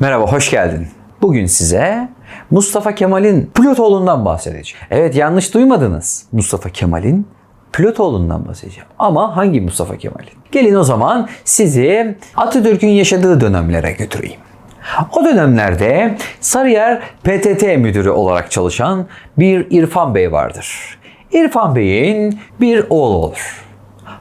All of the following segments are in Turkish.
Merhaba, hoş geldin. Bugün size Mustafa Kemal'in Plütoğlu'ndan bahsedeceğim. Evet yanlış duymadınız. Mustafa Kemal'in Plütoğlu'ndan bahsedeceğim. Ama hangi Mustafa Kemal'in? Gelin o zaman sizi Atatürk'ün yaşadığı dönemlere götüreyim. O dönemlerde Sarıyer PTT müdürü olarak çalışan bir İrfan Bey vardır. İrfan Bey'in bir oğlu olur.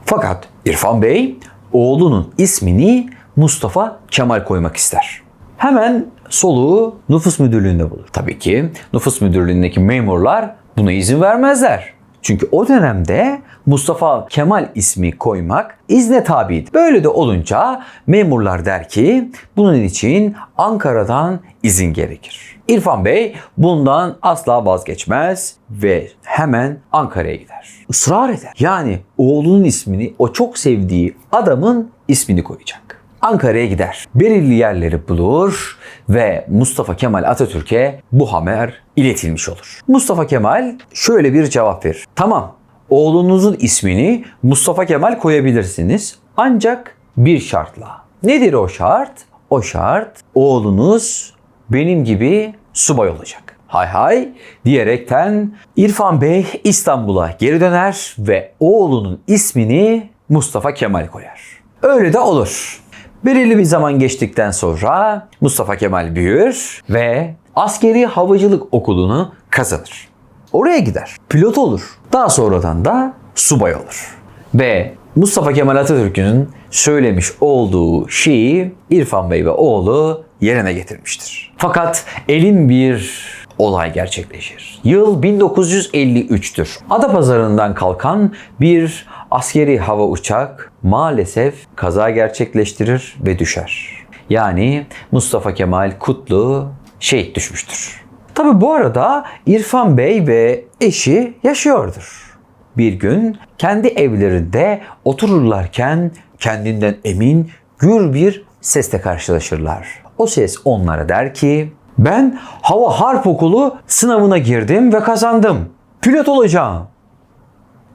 Fakat İrfan Bey oğlunun ismini Mustafa Kemal koymak ister. Hemen soluğu nüfus müdürlüğünde bulur. Tabii ki nüfus müdürlüğündeki memurlar buna izin vermezler. Çünkü o dönemde Mustafa Kemal ismi koymak izne tabiydi. Böyle de olunca memurlar der ki bunun için Ankara'dan izin gerekir. İrfan Bey bundan asla vazgeçmez ve hemen Ankara'ya gider. Israr eder. Yani oğlunun ismini o çok sevdiği adamın ismini koyacak. Ankara'ya gider. Belirli yerleri bulur ve Mustafa Kemal Atatürk'e bu haber iletilmiş olur. Mustafa Kemal şöyle bir cevap verir. Tamam, oğlunuzun ismini Mustafa Kemal koyabilirsiniz ancak bir şartla. Nedir o şart? O şart oğlunuz benim gibi subay olacak. Hay hay diyerekten İrfan Bey İstanbul'a geri döner ve oğlunun ismini Mustafa Kemal koyar. Öyle de olur. Belirli bir zaman geçtikten sonra Mustafa Kemal büyür ve askeri havacılık okulunu kazanır. Oraya gider. Pilot olur. Daha sonradan da subay olur. Ve Mustafa Kemal Atatürk'ün söylemiş olduğu şeyi İrfan Bey ve oğlu yerine getirmiştir. Fakat elin bir olay gerçekleşir. Yıl 1953'tür. Adapazarı'ndan kalkan bir askeri hava uçak maalesef kaza gerçekleştirir ve düşer. Yani Mustafa Kemal Kutlu şehit düşmüştür. Tabi bu arada İrfan Bey ve eşi yaşıyordur. Bir gün kendi evlerinde otururlarken kendinden emin gür bir sesle karşılaşırlar. O ses onlara der ki ben hava harp okulu sınavına girdim ve kazandım. Pilot olacağım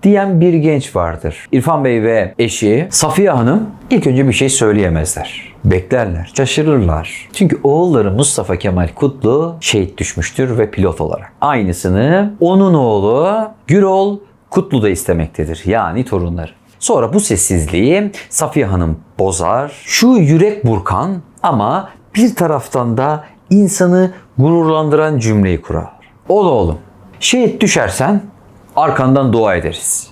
diyen bir genç vardır. İrfan Bey ve eşi Safiye Hanım ilk önce bir şey söyleyemezler. Beklerler, şaşırırlar. Çünkü oğulları Mustafa Kemal Kutlu şehit düşmüştür ve pilot olarak. Aynısını onun oğlu Gürol Kutlu da istemektedir. Yani torunları. Sonra bu sessizliği Safiye Hanım bozar. Şu yürek burkan ama bir taraftan da insanı gururlandıran cümleyi kurar. Ol oğlum, şehit düşersen arkandan dua ederiz.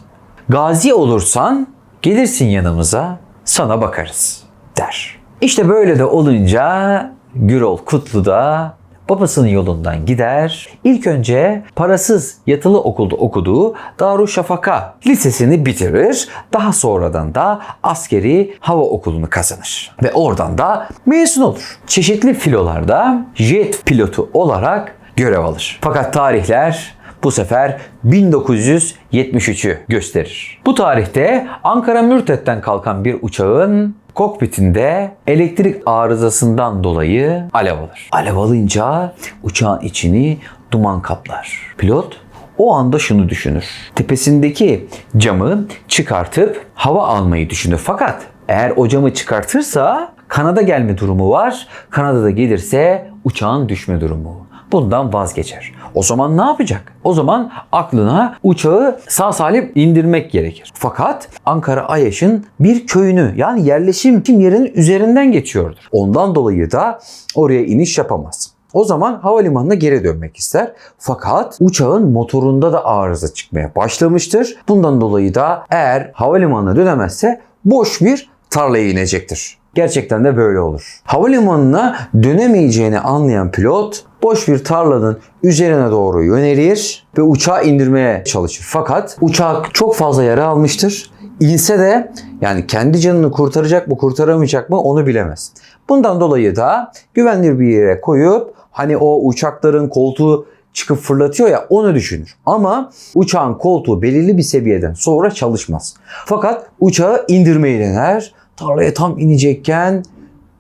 Gazi olursan gelirsin yanımıza, sana bakarız der. İşte böyle de olunca Gürol Kutlu da babasının yolundan gider. İlk önce parasız yatılı okulda okuduğu Darüşşafaka Lisesini bitirir. Daha sonradan da askeri hava okulunu kazanır. Ve oradan da mezun olur. Çeşitli filolarda jet pilotu olarak görev alır. Fakat tarihler bu sefer 1973'ü gösterir. Bu tarihte Ankara Mürtet'ten kalkan bir uçağın kokpitinde elektrik arızasından dolayı alev alır. Alev alınca uçağın içini duman kaplar. Pilot o anda şunu düşünür. Tepesindeki camı çıkartıp hava almayı düşünür. Fakat eğer o camı çıkartırsa Kanada gelme durumu var. Kanada'da gelirse uçağın düşme durumu. Bundan vazgeçer. O zaman ne yapacak? O zaman aklına uçağı sağ salim indirmek gerekir. Fakat Ankara Ayaş'ın bir köyünü yani yerleşim yerinin üzerinden geçiyordur. Ondan dolayı da oraya iniş yapamaz. O zaman havalimanına geri dönmek ister. Fakat uçağın motorunda da arıza çıkmaya başlamıştır. Bundan dolayı da eğer havalimanına dönemezse boş bir tarlaya inecektir. Gerçekten de böyle olur. Havalimanına dönemeyeceğini anlayan pilot boş bir tarlanın üzerine doğru yönelir ve uçağı indirmeye çalışır. Fakat uçak çok fazla yara almıştır. İnse de yani kendi canını kurtaracak mı kurtaramayacak mı onu bilemez. Bundan dolayı da güvenli bir yere koyup hani o uçakların koltuğu çıkıp fırlatıyor ya onu düşünür. Ama uçağın koltuğu belirli bir seviyeden sonra çalışmaz. Fakat uçağı indirmeyi dener. Tarlaya tam inecekken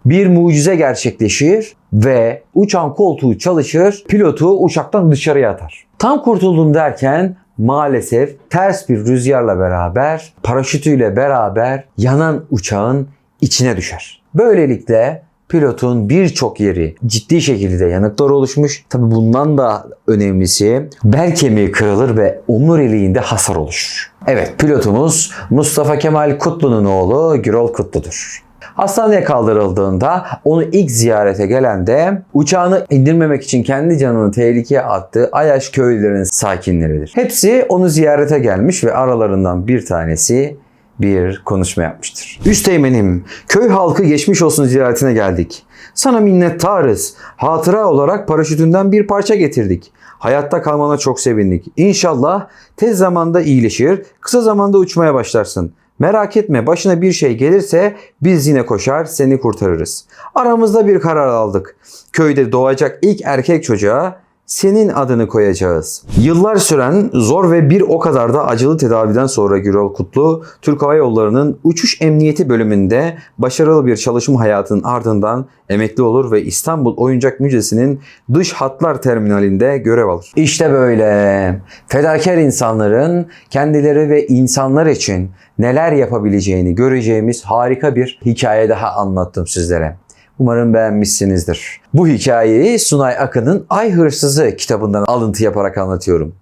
bir mucize gerçekleşir ve uçağın koltuğu çalışır, pilotu uçaktan dışarıya atar. Tam kurtuldum derken maalesef ters bir rüzgarla beraber, paraşütüyle beraber yanan uçağın içine düşer. Böylelikle pilotun birçok yeri ciddi şekilde yanıklar oluşmuş. Tabi bundan da önemlisi bel kemiği kırılır ve omuriliğinde hasar oluşur. Evet pilotumuz Mustafa Kemal Kutlu'nun oğlu Gürol Kutlu'dur. Hastaneye kaldırıldığında onu ilk ziyarete gelen de uçağını indirmemek için kendi canını tehlikeye attığı Ayaş köylülerinin sakinleridir. Hepsi onu ziyarete gelmiş ve aralarından bir tanesi bir konuşma yapmıştır. Üsteğmenim, köy halkı geçmiş olsun ziyaretine geldik. Sana minnettarız. Hatıra olarak paraşütünden bir parça getirdik. Hayatta kalmana çok sevindik. İnşallah tez zamanda iyileşir, kısa zamanda uçmaya başlarsın. Merak etme başına bir şey gelirse biz yine koşar seni kurtarırız. Aramızda bir karar aldık. Köyde doğacak ilk erkek çocuğa senin adını koyacağız. Yıllar süren zor ve bir o kadar da acılı tedaviden sonra Gürol Kutlu, Türk Hava Yolları'nın uçuş emniyeti bölümünde başarılı bir çalışma hayatının ardından emekli olur ve İstanbul Oyuncak Müzesi'nin dış hatlar terminalinde görev alır. İşte böyle fedakar insanların kendileri ve insanlar için neler yapabileceğini göreceğimiz harika bir hikaye daha anlattım sizlere. Umarım beğenmişsinizdir. Bu hikayeyi Sunay Akın'ın Ay Hırsızı kitabından alıntı yaparak anlatıyorum.